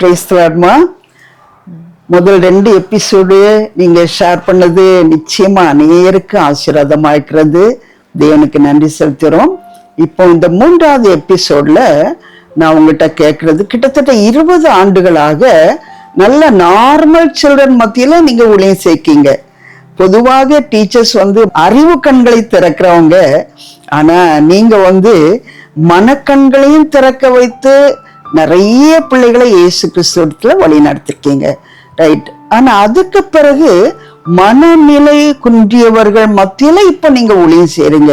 பிரைஸ்தலாட்மா முதல் ரெண்டு எபிசோடு நீங்க ஷேர் பண்ணது நிச்சயமா அநேருக்கு ஆசீர்வாதமா இருக்கிறது தேவனுக்கு நன்றி செலுத்துறோம் இப்போ இந்த மூன்றாவது எபிசோட்ல நான் உங்ககிட்ட கேட்கறது கிட்டத்தட்ட இருபது ஆண்டுகளாக நல்ல நார்மல் சில்ட்ரன் மத்தியில நீங்க ஊழியம் சேர்க்கீங்க பொதுவாக டீச்சர்ஸ் வந்து அறிவு கண்களை திறக்கிறவங்க. ஆனா நீங்க வந்து மனக்கண்களையும் திறக்க வைத்து நிறைய பிள்ளைகளை இயேசு கிறிஸ்துவத்துல வழி நடத்திருக்கீங்க. ரைட் ஆனால் அதுக்கு பிறகு மனநிலை குன்றியவர்கள் மத்தியில் இப்போ நீங்கள் ஒளியும் சேருங்க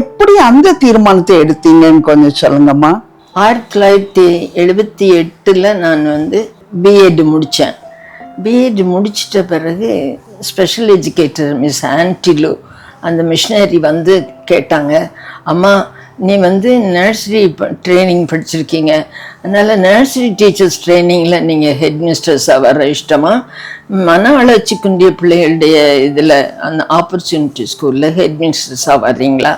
எப்படி அந்த தீர்மானத்தை எடுத்தீங்கன்னு கொஞ்சம் சொல்லுங்கம்மா. ஆயிரத்தி தொள்ளாயிரத்தி எழுபத்தி எட்டில் நான் வந்து பிஎட் முடித்தேன் பிஎட் முடிச்சிட்ட பிறகு ஸ்பெஷல் எஜுகேட்டர் மிஸ் ஆன்டிலு அந்த மிஷினரி வந்து கேட்டாங்க அம்மா நீ வந்து நர்சரி ட்ரைனிங் படிச்சிருக்கீங்க. அதனால் நர்சரி டீச்சர்ஸ் ட்ரைனிங்கில் நீங்கள் ஹெட் மிஸ்டர்ஸாக வர இஷ்டமாக மன வளர்ச்சி குன்றிய பிள்ளைகளுடைய இதில் அந்த ஆப்பர்ச்சுனிட்டி ஸ்கூலில் ஹெட் மிஸ்டர்ஸாக வர்றீங்களா?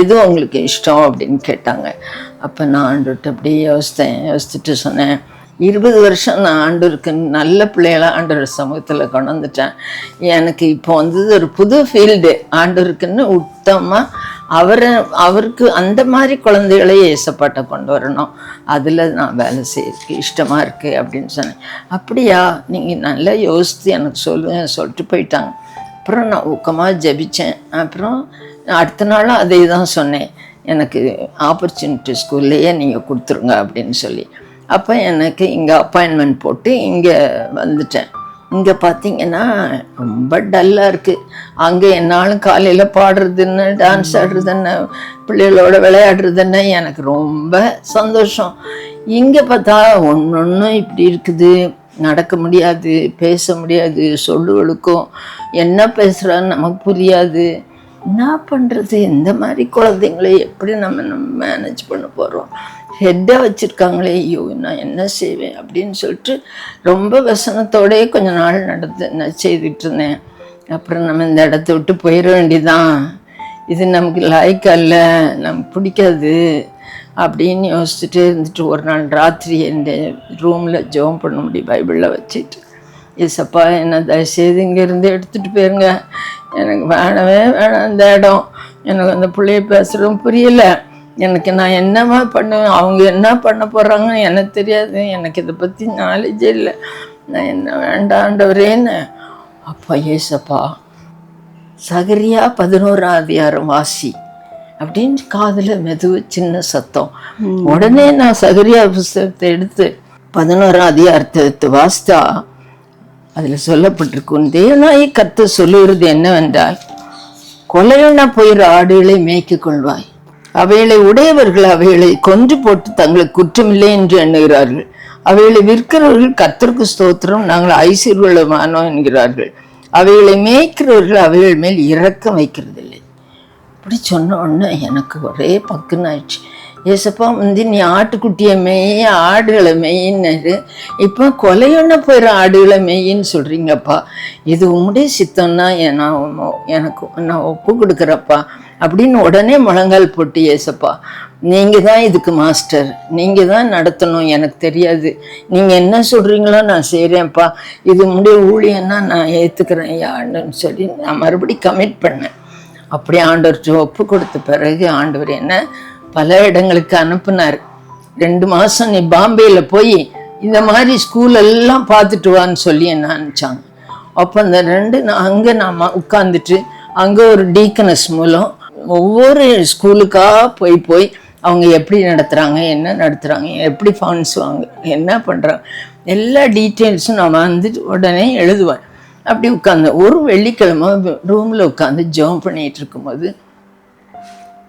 எது உங்களுக்கு இஷ்டம் அப்படின்னு கேட்டாங்க. அப்போ நான் ஆண்டுகிட்ட அப்படியே யோசித்தேன் யோசிச்சுட்டு சொன்னேன் இருபது வருஷம் நான் ஆண்டவருக்கு நல்ல பிள்ளைகளாக ஆண்டவர் சமூகத்தில் கொண்டு வந்துட்டேன். எனக்கு இப்போ வந்தது ஒரு புது ஃபீல்டு ஆண்டவருக்குன்னு உத்தமாக அவரை அவருக்கு அந்த மாதிரி குழந்தைகளை ஏசப்பாட்டை கொண்டு வரணும். அதில் நான் வேலை செய்யறதுக்கு இஷ்டமாக இருக்குது அப்படின்னு சொன்னேன். அப்படியா? நீங்கள் நல்லா யோசித்து எனக்கு சொல்லுங்க சொல்லிட்டு போயிட்டாங்க. அப்புறம் நான் ஊக்கமாக ஜெபிச்சேன். அப்புறம் அடுத்த நாளும் அதே தான் சொன்னேன். எனக்கு ஆப்பர்ச்சுனிட்டி ஸ்கூல்லையே நீங்கள் கொடுத்துருங்க அப்படின்னு சொல்லி. அப்போ எனக்கு இங்கே அப்பாயின்மெண்ட் போட்டு இங்கே வந்துட்டேன். இங்கே பார்த்தீங்கன்னா ரொம்ப டல்லாக இருக்குது அங்கே என்னாலும் காலையில் பாடுறதுன்னு டான்ஸ் ஆடுறதுன்னு பிள்ளைகளோட விளையாடுறதுன்னு எனக்கு ரொம்ப சந்தோஷம். இங்கே பார்த்தா ஒன்று ஒன்றும் இப்படி இருக்குது. நடக்க முடியாது பேச முடியாது சொல்லுவழுக்கும் என்ன பேசுகிறான்னு நமக்கு புரியாது. என்ன பண்ணுறது இந்த மாதிரி குழந்தைங்களை எப்படி நம்ம நம்ம மேனேஜ் பண்ண போகிறோம் ஹெட்டாக வச்சுருக்காங்களே ஐயோ நான் என்ன செய்வேன்? அப்படின்னு சொல்லிட்டு ரொம்ப வசனத்தோடயே கொஞ்ச நாள் நடந்து நான் செய்துட்டு இருந்தேன். அப்புறம் நம்ம இந்த இடத்த விட்டு போயிட வேண்டியதான் இது நமக்கு லாய்க்கா இல்லை நமக்கு பிடிக்காது அப்படின்னு யோசிச்சுட்டே இருந்துட்டு ஒரு நாள் ராத்திரி என் ரூமில் ஜெபம் பண்ண முடியும் பைபிளில் வச்சுட்டு. ஏசப்பா என்ன தயவுசெய்து இங்கேருந்து எடுத்துகிட்டு போயிருங்க. எனக்கு வேணவே வேணாம் இந்த இடம். எனக்கு அந்த பிள்ளைய பேசுகிறதும் புரியல. எனக்கு நான் என்னமா பண்ணுவேன்? அவங்க என்ன பண்ண போகிறாங்கன்னு எனக்கு தெரியாது. எனக்கு இதை பற்றி நாலேஜே இல்லை. நான் என்ன வேண்டாண்டவரேன்னு அப்பா ஏசப்பா சகரியா பதினோராம் அதிகாரம் வாசி. அப்படின்னு காதில் மெதுவு சின்ன சத்தம். உடனே நான் சகரியா புஸ்தகத்தை எடுத்து பதினோராம் அதிகாரத்தை எடுத்து வாசித்தா அதில் சொல்லப்பட்டிருக்கும் தேவனாய் கத்த சொல்லுகிறது என்னவென்றால் கொலையுண்ண போயிற ஆடுகளை மேய்க்கிக் கொள்வாய். அவைகளை உடையவர்கள் அவைகளை கொன்று போட்டு தங்களுக்கு குற்றமில்லை என்று எண்ணுகிறார்கள். அவைகளை விற்கிறவர்கள் கத்தருக்கு ஸ்தோத்திரம் நாங்கள் ஐஸ்வர்யமானோம் என்கிறார்கள். அவைகளை மேய்க்கிறவர்கள் அவைகள் மேல் இறக்கம் வைக்கிறதில்லை. இப்படி சொன்ன உடனே எனக்கு ஒரே பக்குன்னு ஆயிடுச்சு. ஏசப்பா வந்து நீ ஆட்டுக்குட்டியை மேய ஆடுகளை மெய்ன்னு இப்போ கொலையொன்ன போயிற ஆடுகளை மேயின்னு சொல்கிறீங்கப்பா இது உம்முடைய சித்தம்னா நான் எனக்கு நான் ஒப்பு கொடுக்குறப்பா அப்படின்னு உடனே முழங்கால் போட்டு ஏசப்பா நீங்கள் தான் இதுக்கு மாஸ்டர் நீங்கள் தான் நடத்தணும் எனக்கு தெரியாது நீங்கள் என்ன சொல்கிறீங்களோ நான் செய்கிறேன்ப்பா இது முடிய ஊழியன்னா நான் ஏற்றுக்கிறேன் யாருன்னு சொல்லி நான் மறுபடி கமிட் பண்ணேன் அப்படி ஆண்டவர் ஒப்பு கொடுத்த பிறகு ஆண்டவர் என்ன பல இடங்களுக்கு அனுப்புனார். ரெண்டு மாதம் நீ பாம்பேயில் போய் இந்த மாதிரி ஸ்கூல் எல்லாம் பார்த்துட்டு வான்னு சொல்லி என்ன அனுப்பிச்சாங்க. அப்போ அந்த ரெண்டு நான் அங்கே நான் உட்காந்துட்டு அங்கே ஒரு டீக்கனஸ் மூலம் ஒவ்வொரு ஸ்கூலுக்காக போய் போய் அவங்க எப்படி நடத்துகிறாங்க என்ன நடத்துகிறாங்க எப்படி ஃபண்ட்ஸ் வாங்க என்ன பண்ணுறாங்க எல்லா டீட்டெயில்ஸும் நான் வந்துட்டு உடனே எழுதுவேன். அப்படி உட்காந்து ஒரு வெள்ளிக்கிழமை ரூமில் உட்காந்து ஜெபம் பண்ணிகிட்டு இருக்கும்போது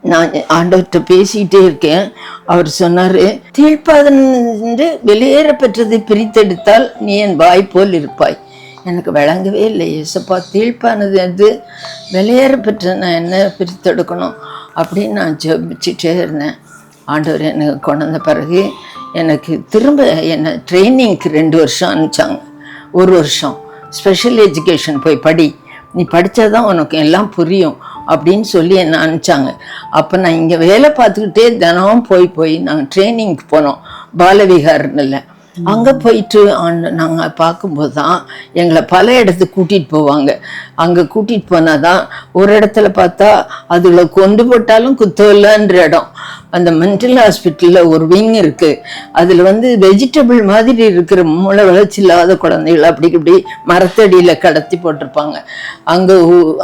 நான் ஆண்டவர்கிட்ட பேசிக்கிட்டே இருக்கேன். அவர் சொன்னார் தீழ்ப்பாதன்று வெளியேற பெற்றதை பிரித்தெடுத்தால் நீ என் வாய் போல் இருப்பாய். எனக்கு விளங்கவே இல்லை ஏசப்பா தீழ்ப்பானது வந்து வெளியேற பெற்ற நான் என்ன பிரித்தெடுக்கணும்? அப்படின்னு நான் ஜெபிச்சுட்டே இருந்தேன். ஆண்டவர் எனக்கு கொண்டு பிறகு எனக்கு திரும்ப என்னை ட்ரைனிங்க்கு ரெண்டு வருஷம் அனுப்பிச்சாங்க. ஒரு வருஷம். ஸ்பெஷல் எஜுகேஷன் போய் படி. நீ படித்தாதான் உனக்கு எல்லாம் புரியும். அப்படின்னு சொல்லி என்னை அனுப்பிச்சாங்க. அப்போ நான் இங்கே வேலை பார்த்துக்கிட்டே தினமும் போய் போய் நாங்கள் ட்ரைனிங்க்கு போனோம். பாலவிகார்னு அங்கே போயிட்டு ஆண்டு நாங்கள் பார்க்கும்போது தான் எங்களை பல இடத்துக்கு கூட்டிகிட்டு போவாங்க. அங்கே கூட்டிகிட்டு போனால் போனாதான் ஒரு இடத்துல பார்த்தா அதுல கொண்டு போட்டாலும் குத்தவில்லைன்ற இடம். அந்த மென்டல் ஹாஸ்பிட்டலில் ஒரு விங் இருக்குது அதில் வந்து வெஜிடபிள் மாதிரி இருக்கிற மூளை வளர்ச்சி இல்லாத குழந்தைகள் அப்படி இப்படி மரத்தடியில் கடத்தி போட்டிருப்பாங்க. அங்கே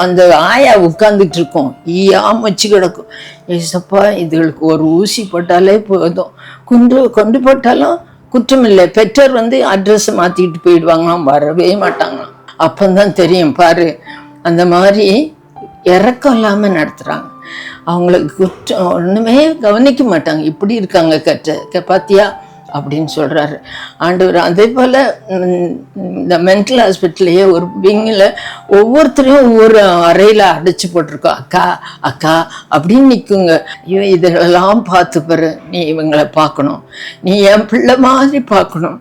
அந்த ஆயா உட்காந்துட்டு இருக்கும். ஈயா மச்சு கிடக்கும். ஏசப்பா இதுகளுக்கு ஒரு ஊசி போட்டாலே போதும். குண்டு கொண்டு போட்டாலும் குற்றமில்லை. பெற்றோர் வந்து அட்ரஸை மாற்றிக்கிட்டு போயிடுவாங்களாம். வரவே மாட்டாங்களாம். அப்பந்தான் தெரியும். பாரு அந்த மாதிரி இறக்கம் இல்லாமல் நடத்துகிறாங்க அவங்களுக்கு குற்றம் ஒன்றுமே கவனிக்க மாட்டாங்க. இப்படி இருக்காங்க கற்ற பார்த்தியா அப்படின்னு சொல்கிறாரு ஆண்டவர் அதே போல் இந்த மென்டல் ஹாஸ்பிட்டல்லையே ஒரு விங்கில் ஒவ்வொருத்தரையும் ஒவ்வொரு அறையில் அடைச்சி போட்டிருக்கோம். அக்கா அக்கா அப்படின்னு நிற்குங்க ஐயோ இதெல்லாம் பார்த்து பாரு நீ இவங்களை பார்க்கணும். நீ என் பிள்ளை மாதிரி பார்க்கணும்.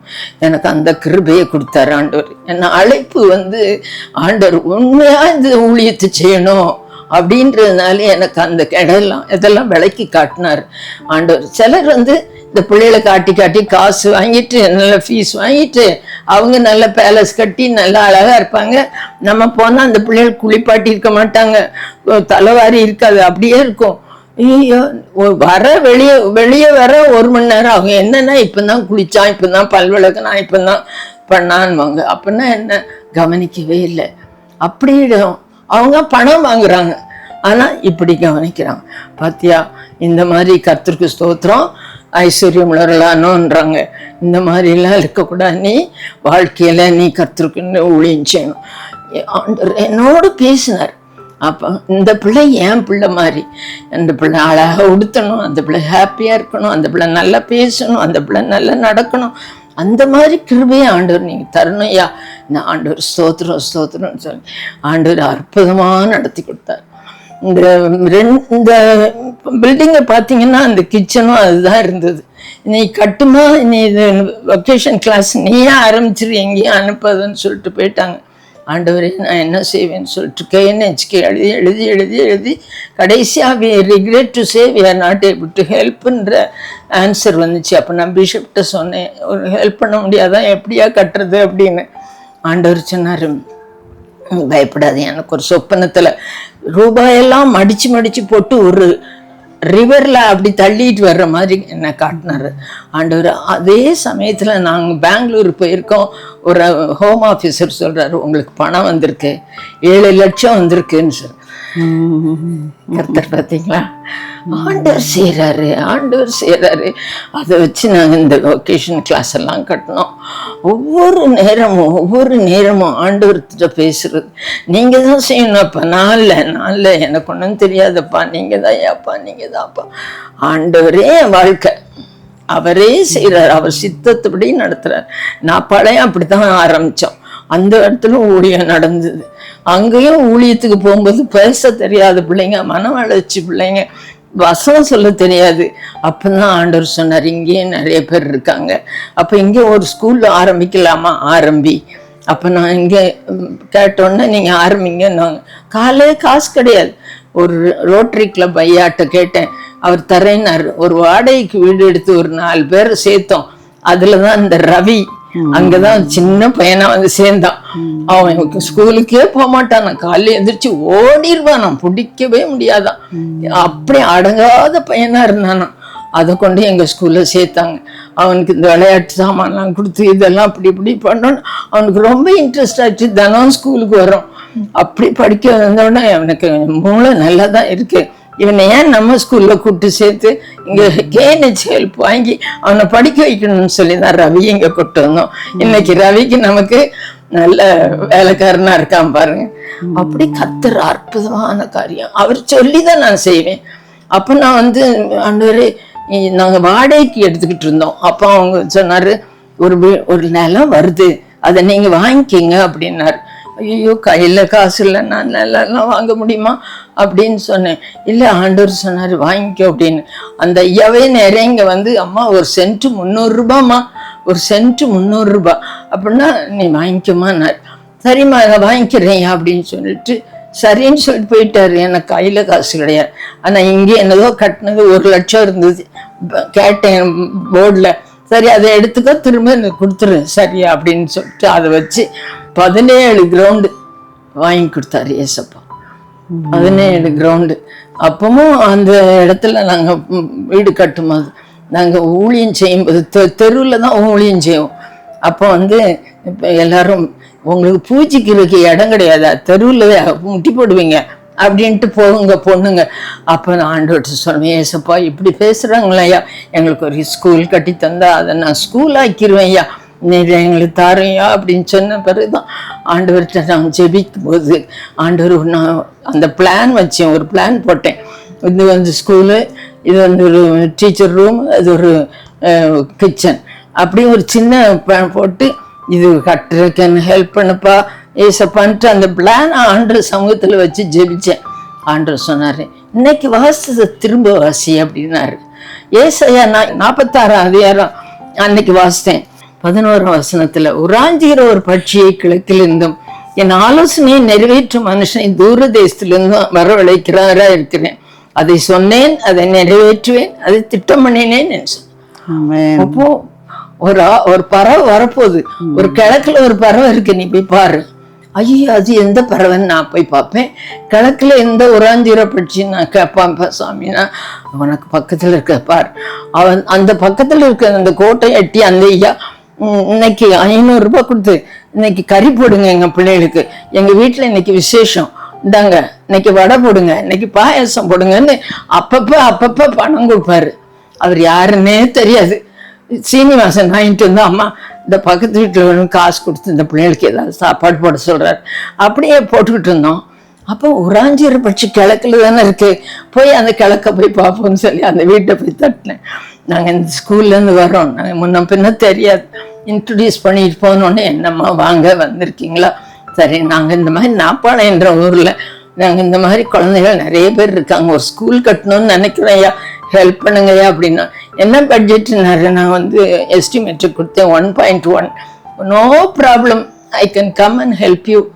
எனக்கு அந்த கிருபையை கொடுத்தாரு ஆண்டவர். என்ன அழைப்பு வந்து ஆண்டவர் உண்மையாக இந்த ஊழியத்தை செய்யணும்? அப்படின்றதுனால எனக்கு அந்த இடம்லாம் இதெல்லாம் விளக்கி காட்டினார். ஆண்டவர் சிலர் வந்து இந்த பிள்ளைகளை காட்டி காட்டி காசு வாங்கிட்டு நல்ல ஃபீஸ் வாங்கிட்டு அவங்க நல்ல பேலஸ் கட்டி நல்லா அழகா இருப்பாங்க. நம்ம போனால் அந்த பிள்ளைகள் குளிப்பாட்டி இருக்க மாட்டாங்க. தலைவாரி இருக்காது. அப்படியே இருக்கும். ஐயோ வர வெளியே வெளியே வர ஒரு மணி நேரம் ஆகும். என்னன்னா இப்பதான் குளிச்சான் இப்பதான் பல் இப்போ தான் பண்ணான்வாங்க. அப்படின்னா என்ன? கவனிக்கவே இல்லை. அப்படியிடும் அவங்க பணம் வாங்குறாங்க. ஆனால் இப்படி கவனிக்கிறாங்க. பாத்தியா இந்த மாதிரி கர்த்தருக்கு ஸ்தோத்திரம். ஐஸ்வர்யம் உளரலானோன்றாங்க இந்த மாதிரிலாம் இருக்கக்கூடாது. நீ வாழ்க்கையில நீ கற்றுருக்குன்னு ஊழியம் செய்யணும் ஆண்டவர் என்னோடு பேசினார். அப்போ இந்த பிள்ளை என் பிள்ளை மாதிரி. அந்த பிள்ளை அழகாக உடுத்தணும். அந்த பிள்ளை ஹாப்பியாக இருக்கணும். அந்த பிள்ளை நல்லா பேசணும். அந்த பிள்ளை நல்லா நடக்கணும். அந்த மாதிரி கிருபையை ஆண்டவர் நீங்கள் தரணும். ஐயா நான் ஆண்டவர் ஸ்தோத்திரம் ஸ்தோத்திரம்னு சொல்லி ஆண்டவர் அற்புதமாக நடத்தி கொடுத்தார். இந்த ரெண்டு இந்த பில்டிங்கை பார்த்தீங்கன்னா அந்த கிச்சனும் அதுதான் இருந்தது. நீ கட்டுமா நீ இது வொக்கேஷன் கிளாஸ் நீயே ஆரம்பிச்சிரு எங்கேயும் அனுப்பாதுன்னு சொல்லிட்டு போயிட்டாங்க. ஆண்டவரே நான் என்ன செய்வேன்னு சொல்லிட்டு கேஎன்ஹெச்கே எழுதி எழுதி எழுதி எழுதி கடைசியாக we regret to say we are not able to ஹெல்ப்புன்ற answer வந்துச்சு. அப்போ நான் பிஷப்கிட்ட சொன்னேன் ஒரு ஹெல்ப் பண்ண முடியாதான் எப்படியா கட்டுறது அப்படின்னு. ஆண்டவர் சொன்னார் பயப்படாது எனக்கு ஒரு சொப்பனத்தில் ரூபாயெல்லாம் மடிச்சு மடிச்சு போட்டு ஒரு ரிவரில் அப்படி தள்ளிட்டு வர்ற மாதிரி என்னை காட்டினாரு. ஆண்டவர் அதே சமயத்தில் நாங்கள் பெங்களூர் போயிருக்கோம். ஒரு ஹோம் ஆஃபீஸர் சொல்கிறாரு உங்களுக்கு பணம் வந்திருக்கு. ஏழு லட்சம் வந்திருக்குன்னு சொல்லி கர்த்தர் பார்த்தீங்களா? ஆண்டவர் செய்கிறாரு ஆண்டவர் செய்கிறாரு அதை வச்சு நாங்கள் இந்த லொக்கேஷன் கிளாஸ் எல்லாம் கட்டினோம் ஒவ்வொரு நேரமும் ஒவ்வொரு நேரமும் ஆண்டவர்கிட்ட பேசுறது. நீங்கள் தான் செய்யணும்ப்பா. நான் இல்லை நான் இல்லை. எனக்கு ஒன்றும் தெரியாதப்பா. நீங்கள் தான் ஏப்பா நீங்கள் தான்ப்பா. ஆண்டவரே என் வாழ்க்கை. அவரே செய்கிறார் அவர் சித்தத்துப்படி நடத்துறார். நான் பழைய அப்படித்தான் ஆரம்பித்தோம் அந்த இடத்துல ஊழியம் நடந்தது. அங்கேயும் ஊழியத்துக்கு போகும்போது பேச தெரியாத பிள்ளைங்க மன வளர்ச்சி பிள்ளைங்க வசனம் சொல்ல தெரியாது. அப்பதான் ஆண்டவர் சொன்னார் இங்கேயும் நிறைய பேர் இருக்காங்க. அப்போ இங்கே ஒரு ஸ்கூலில் ஆரம்பிக்கலாமா? ஆரம்பி. அப்போ நான் இங்கே கேட்டோன்னே நீங்கள் ஆரம்பிங்கன்னாங்க. காலே காசு கிடையாது. ஒரு ரோட்டரி கிளப் ஐயாட்ட கேட்டேன். அவர் தரேன்னாரு. ஒரு வாடகைக்கு வீடு எடுத்து ஒரு நாலு பேரை சேர்த்தோம். அதில் தான் இந்த ரவி அங்கதான் சின்ன பையனா வந்து சேர்ந்தான். அவன் ஸ்கூலுக்கே போக மாட்டான் காலையில எந்திரிச்சு ஓடிடுவான் நான் பிடிக்கவே முடியாதான். அப்படி அடங்காத பையனா இருந்தானாம் அதை கொண்டு எங்க ஸ்கூல்ல சேர்த்தாங்க. அவனுக்கு இந்த விளையாட்டு சாமான்லாம் கொடுத்து இதெல்லாம் அப்படி இப்படி பண்ணோன்னு அவனுக்கு ரொம்ப இன்ட்ரெஸ்ட் ஆச்சு. தினம் ஸ்கூலுக்கு வரும் அப்படி படிக்க வந்தோடனே அவனுக்கு மூளை நல்லா தான் இருக்கு. இவனை ஏன் நம்ம ஸ்கூல்ல கூப்பிட்டு சேர்த்து இங்க கேஎன்ஹெச் ஹெல்ப் வாங்கி அவனை படிக்க வைக்கணும்னு சொல்லி தான் ரவி இங்க கூப்பிட்டு வந்தோம். இன்னைக்கு ரவிக்கு நமக்கு நல்ல வேலைக்காரனா இருக்கான் பாருங்க. அப்படி கத்துற அற்புதமான காரியம். அவர் சொல்லி தான் நான் செய்வேன். அப்போ நான் வந்து ஆண்டவரே நாங்க வாடகைக்கு எடுத்துக்கிட்டு இருந்தோம். அப்போ அவங்க சொன்னாரு ஒரு ஒரு நிலம் வருது. அதை நீங்க வாங்கிக்கிங்க அப்படின்னாரு. ஐயோ கையில் காசு இல்லை நான் நிலம்லாம் வாங்க முடியுமா? அப்படின்னு சொன்னேன். இல்லை ஆண்டவர் சொன்னார் வாங்கிக்கோ அப்படின்னு. அந்த ஐயாவே நிறைய இங்கே வந்து அம்மா ஒரு சென்ட்டு முந்நூறுரூபாம்மா ஒரு சென்ட்டு முந்நூறுரூபா அப்படின்னா நீ வாங்கிக்கோமான்னார் சரிம்மா நான் வாங்கிக்கிறேன் அப்படின்னு சொல்லிட்டு சரின்னு சொல்லிட்டு போயிட்டார். எனக்கு கையில் காசு கிடையாது. ஆனால் இங்கே என்னதோ கட்டினது ஒரு லட்சம் இருந்தது. கேட்டேன் போர்டில். சரி அதை எடுத்துக்க திரும்ப எனக்கு கொடுத்துரு சரி அப்படின்னு சொல்லிட்டு அதை வச்சு பதினேழு கிரவுண்டு வாங்கி கொடுத்தாரு ஏசப்பா. பதினேழு கிரவுண்டு அப்பவும் அந்த இடத்துல நாங்கள் வீடு கட்டும்போது நாங்கள் ஊழியம் செய்யும்போது தெ தெருவில் தான் ஊழியம் செய்வோம். அப்போ வந்து இப்போ எல்லாரும் உங்களுக்கு பூஜைக்கிறதுக்கு இடம் கிடையாதா. தெருவில் முட்டி போடுவீங்க. அப்படின்ட்டு போகுங்க பொண்ணுங்க. அப்போ நான் ஆண்டோட்டு சொல்லுவேன் ஏசப்பா இப்படி பேசுகிறாங்களையா எங்களுக்கு ஒரு ஸ்கூல் கட்டி தந்தா அதை நான் ஸ்கூல் ஆக்கிடுவேன் ஐயா. நீ எங்களுக்கு தாரையா அப்படின்னு சொன்ன பிறகு தான் ஆண்டவர்கிட்ட நான் ஜெபிக்கும் போது ஆண்டவர் நான் அந்த பிளான் வச்சேன் ஒரு பிளான் போட்டேன். இது வந்து ஸ்கூலு இது வந்து ஒரு டீச்சர் ரூம் அது ஒரு கிச்சன். அப்படி ஒரு சின்ன பிளான் போட்டு இது கட்டுறதுக்கு என்ன ஹெல்ப் பண்ணுப்பா? ஏசப்பான்ட்டு அந்த பிளான் ஆண்டு சமூகத்தில் வச்சு ஜெபிச்சேன். ஆண்டவர் சொன்னார் இன்னைக்கு வாசிச்சதை திரும்ப வாசி அப்படின்னாரு. ஏசையா நான் நாற்பத்தாறாம் அதிகாரம் அன்னைக்கு வாசித்தேன். பதினோராம் வசனத்துல உராஞ்சுகிற ஒரு பட்சியை கிழக்கிலிருந்தும் என் ஆலோசனையை நிறைவேற்றும் மனுஷனை தூர தேசத்திலிருந்தும் வரவழைக்கிறாரா இருக்கிறேன். அதை சொன்னேன் அதை நிறைவேற்றுவேன் அதை திட்டம் பண்ணினேன் அப்போ ஒரு ஒரு பறவை வரப்போகுது. ஒரு கிழக்குல ஒரு பறவை இருக்கு நீ போய் பாரு. ஐயோ அது எந்த பறவைன்னு நான் போய் பார்ப்பேன். கிழக்கில் எந்த உராஞ்சிர பட்சி நான் கேட்பான் சாமினா. உனக்கு பக்கத்துல இருக்க பார். அவன் அந்த பக்கத்துல இருக்க அந்த கோட்டை எட்டி அந்த ஐயா இன்னைக்கு ஐநூறுரூபா கொடுத்து இன்னைக்கு கறி போடுங்க எங்க பிள்ளைகளுக்கு. எங்க வீட்டில் இன்னைக்கு விசேஷம். இந்தாங்க இன்னைக்கு வடை போடுங்க இன்னைக்கு பாயாசம் போடுங்கன்னு அப்பப்போ அப்பப்போ பணம் கொடுப்பாரு. அவர் யாருன்னே தெரியாது. சீனிவாசன் வாங்கிட்டு வந்தா அம்மா இந்த பக்கத்து வீட்டில் காசு கொடுத்து இந்த பிள்ளைகளுக்கு ஏதாவது சாப்பாடு போட சொல்கிறார் அப்படியே போட்டுக்கிட்டு இருந்தோம். அப்போ உராஞ்சிற பட்சி கிழக்குல தானே இருக்குது போய் அந்த கிழக்க போய் பார்ப்போம்னு சொல்லி அந்த வீட்டை போய் தட்டினேன். நாங்கள் இந்த ஸ்கூல்லேருந்து வரோம் நாங்கள் முன்ன பின்ன தெரியாது. இன்ட்ரடியூஸ் பண்ணிட்டு போனோடனே என்னம்மா வாங்க வந்திருக்கீங்களா? சரி நாங்கள் இந்த மாதிரி நாப்பாளையன்ற ஊரில் நாங்கள் இந்த மாதிரி குழந்தைகள் நிறைய பேர் இருக்காங்க. ஒரு ஸ்கூல் கட்டணும்னு நினைக்கிறேன் ஐயா ஹெல்ப் பண்ணுங்கய்யா அப்படின்னா என்ன பட்ஜெட்னாரு நான் வந்து எஸ்டிமேட் கொடுத்தேன். One point one no problem I can come and help you.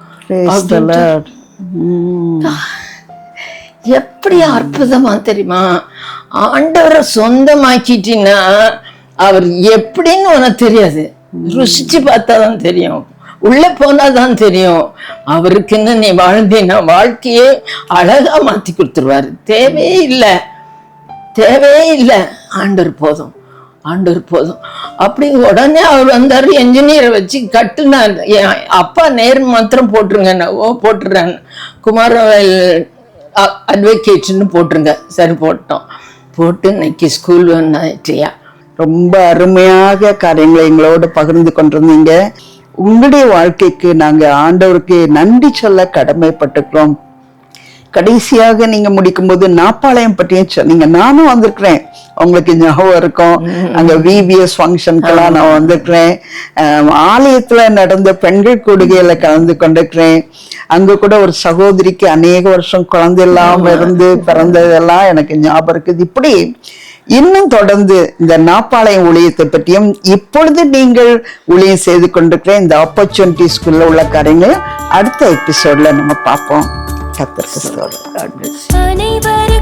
எப்படி அற்புதமா தெரியுமா? ஆண்டவரை சொந்தமாக்கிட்டீங்கன்னா அவர் எப்படின்னு உனக்கு தெரியாது. ருசிச்சு பார்த்தாதான் தெரியும். உள்ள போனாதான் தெரியும். அவருக்குன்னு நீ வாழ்ந்தீன்னா வாழ்க்கையே அழகா மாத்தி கொடுத்துருவாரு. தேவையே இல்லை. தேவையே இல்லை. ஆண்டர் போதும் ஆண்டர் போதும். அப்படி உடனே அவர் வந்தார் என்ஜினியரை வச்சு கட்டுனார். என் அப்பா நேர் மாத்திரம் போட்டுருங்க நான் ஓ போட்டுறேன். குமாரவேல் அட்வொகேட்னு போட்டுருங்க. சரி போட்டோம். போட்டு இன்னைக்கு ஸ்கூல் வந்தாச்சியா. ரொம்ப அருமையாக காரியங்களை எங்களோடு பகிர்ந்து கொண்டிருந்தீங்க. உங்களுடைய வாழ்க்கைக்கு நாங்கள் ஆண்டவருக்கு நன்றி சொல்ல கடமைப்பட்டுக்கிறோம் கடைசியாக நீங்க முடிக்கும்போது நாப்பாளையம் பற்றியும் சொன்னீங்க நானும் வந்திருக்கிறேன். உங்களுக்கு ஞாபகம் இருக்கும். அங்க விபிஎஸ் ஃபங்க்ஷனுக்கெல்லாம் நான் வந்திருக்கிறேன். ஆலயத்துல நடந்த பெண்கள் கூடுகையில கலந்து கொண்டிருக்கிறேன். அங்க கூட ஒரு சகோதரிக்கு அநேக வருஷம் குழந்தை இல்லாம இருந்து பிறந்ததெல்லாம் எனக்கு ஞாபகம் இருக்குது. இப்படி இன்னும் தொடர்ந்து இந்த நாப்பாளையம் ஊழியத்தை பற்றியும் இப்பொழுது நீங்கள் ஊழியம் செய்து கொண்டிருக்கிற இந்த ஆப்பர்ச்சுனிட்டிஸ்குள்ள உள்ள காரியங்களையும் அடுத்த எபிசோட்ல நம்ம பார்ப்போம். கத்தருக்கு ஸ்தோத்திரம்.